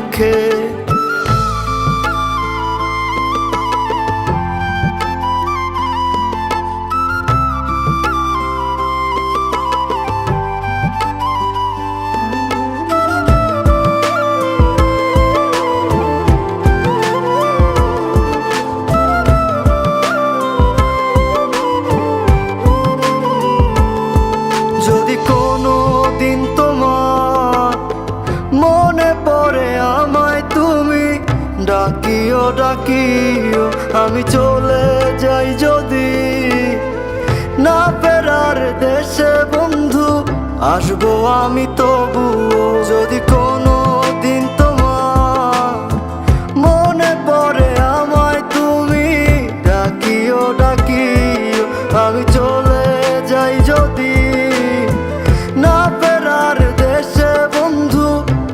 মুখে পড়ে আমায় তুমি। ডাকিও ডাকিও, আমি চলে যাই যদি। না ফেরার দেশে বন্ধু, আসব আমি তবুও। যদি কোনো দিন তোমার মনে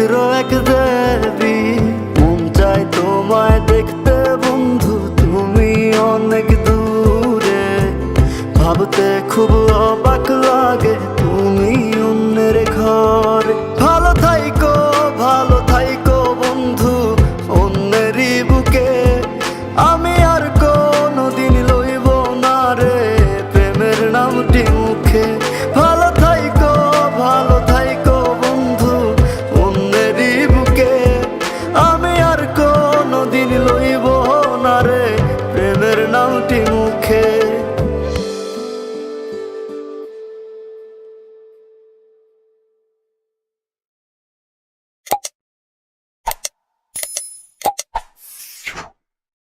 মাত্র এক দেবী। মন চাই তোমায় দেখতে, বন্ধু, তুমি অনেক দূরে। ভাবতে খুব অবাক লাগে, তুমি অন্যের ঘর। ভালো থাইকো ভালো থাইকো, বন্ধু, অন্যেরই বুকে। আমি আর কোনদিন লইব না রে, প্রেমের নামটি মুখে। காட்டினோ